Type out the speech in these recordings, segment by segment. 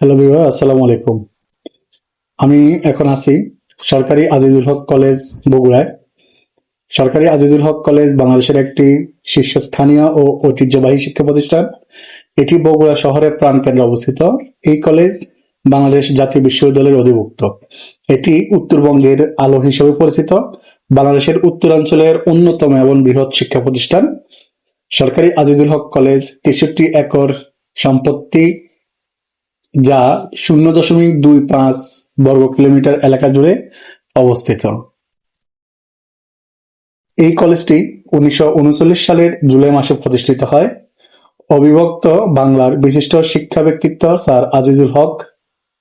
Hello বিভাগ আসসালামু আলাইকুম। আমি এখন আছি সরকারি আজিজুল হক কলেজ বগুড়ায়। সরকারি আজিজুল হক কলেজ বাংলাদেশের একটি শীর্ষস্থানীয় ও ঐতিহ্যবাহী শিক্ষা প্রতিষ্ঠান। এটি বগুড়া শহরের প্রাণকেন্দ্রে অবস্থিত। এই কলেজ বাংলাদেশ জাতীয় বিশ্ববিদ্যালয়ের অধিভুক্ত। এটি উত্তরবঙ্গের আলো হিসেবে পরিচিত। বাংলাদেশের উত্তরাঞ্চলের অন্যতম এবং বৃহৎ শিক্ষা প্রতিষ্ঠান। সরকারি আজিজুল হক কলেজ তেষট্টি একর সম্পত্তি যা শূন্য দশমিক দুই পাঁচ বর্গ কিলোমিটার এলাকা জুড়ে অবস্থিত। এই কলেজটি উনিশশো উনচল্লিশ সালের জুলাই মাসে প্রতিষ্ঠিত হয়। অবিভক্ত বাংলার বিশিষ্ট শিক্ষা ব্যক্তিত্ব স্যার আজিজুল হক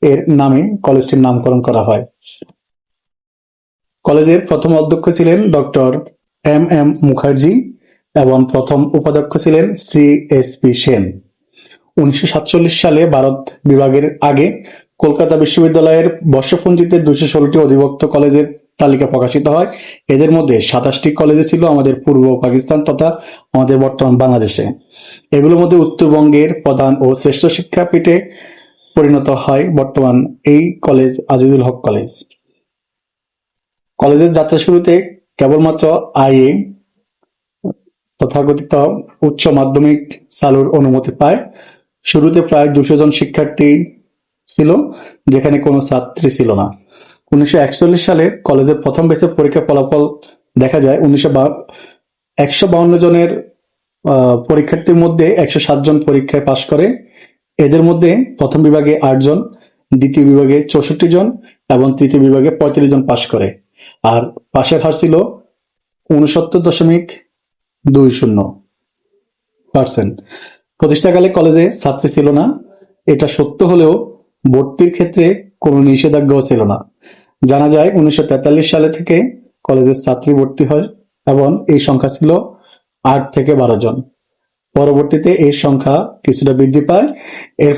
এর নামে কলেজটির নামকরণ করা হয়। কলেজের প্রথম অধ্যক্ষ ছিলেন ডক্টর এম এম মুখার্জি এবং প্রথম উপাধ্যক্ষ ছিলেন শ্রী এস পি সেন। উনিশশো সাতচল্লিশ সালে ভারত বিভাগের আগে কলকাতা বিশ্ববিদ্যালয়ের বর্ষপঞ্জিতে দুশো ষোলোটি অধিভুক্ত কলেজের তালিকা প্রকাশিত হয়। এদের মধ্যে সাতাশটি কলেজে ছিল আমাদের পূর্ব পাকিস্তান তথা আমাদের বর্তমান বাংলাদেশে। এগুলোর মধ্যে উত্তরবঙ্গের প্রধান ও শ্রেষ্ঠ শিক্ষাপীঠে পরিণত হয় বর্তমান এই কলেজ আজিজুল হক কলেজ। কলেজের যাত্রা শুরুতে কেবলমাত্র আইএ তথাকথিত উচ্চ মাধ্যমিক চালুর অনুমতি পায়। শুরুতে প্রায় দুশো জন শিক্ষার্থী ছিল, যেখানে কোনো ছাত্রী ছিল না। উনিশশো একচল্লিশ সালে কলেজের প্রথম বেসের পরীক্ষার ফলাফল দেখা যায়, উনিশশো একশো জনের পরীক্ষার্থীর মধ্যে একশো সাত জন পরীক্ষায় পাশ করে। এদের মধ্যে প্রথম বিভাগে আট জন, দ্বিতীয় বিভাগে চৌষট্টি জন এবং তৃতীয় বিভাগে পঁয়ত্রিশ জন পাশ করে। আর পাশের হার ছিল উনসত্তর দশমিক দুই শূন্য পার্সেন্ট। প্রতিষ্ঠাকালে কলেজে ছাত্রী ছিল না। এটা সত্য হলেও ভর্তির ক্ষেত্রে কোনো নিষেধাজ্ঞাও ছিল না। জানা যায়, উনিশশো তেতাল্লিশ সালে থেকে কলেজের ছাত্রী ভর্তি হয় এবং এই সংখ্যা ছিল আট থেকে বারো জন। পরবর্তীতে এই সংখ্যা কিছুটা বৃদ্ধি পায়। এর